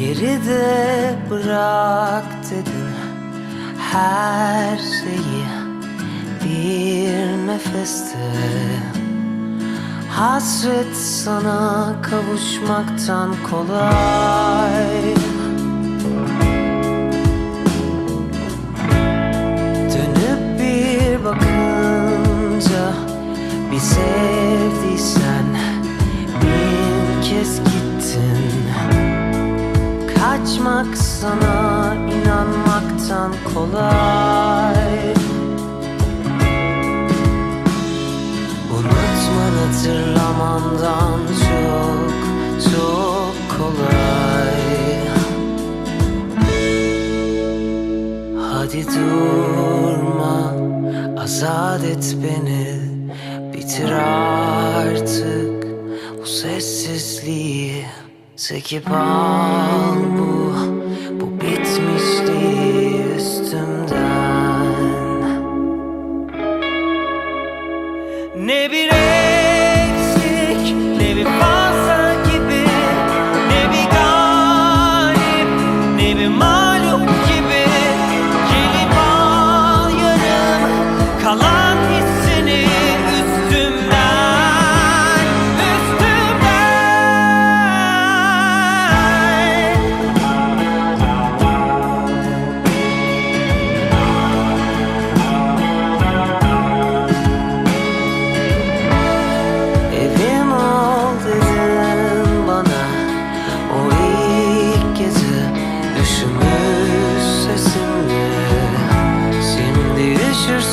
Geride bırak dedin her şeyi. Bir nefeste. Hasret sana kavuşmaktan kolay Kaçmak sana inanmaktan kolay. Unutman hatırlamandan çok çok kolay. Hadi durma azat et beni Bitir artık bu sessizliği Çekip al bu, bu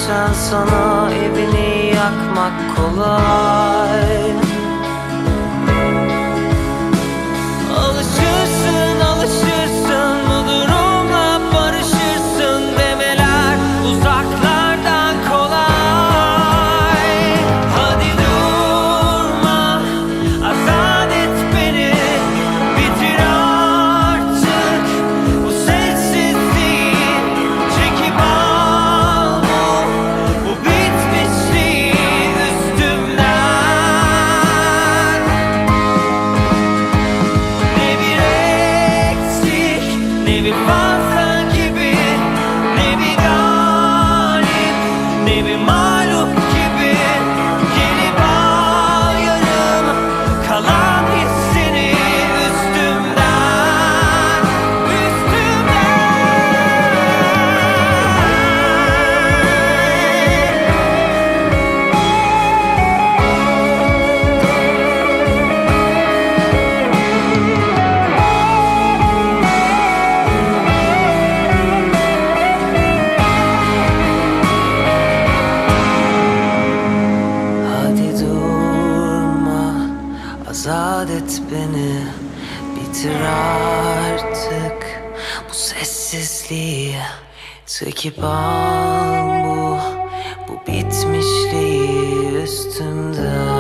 üşürsen sana Evini yakmak kolay eksik ne azat beni. Bitir artık bu sessizliği. Çekip al bu, bu bitmişliği üstümden.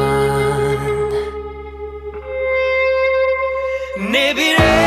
Ne bir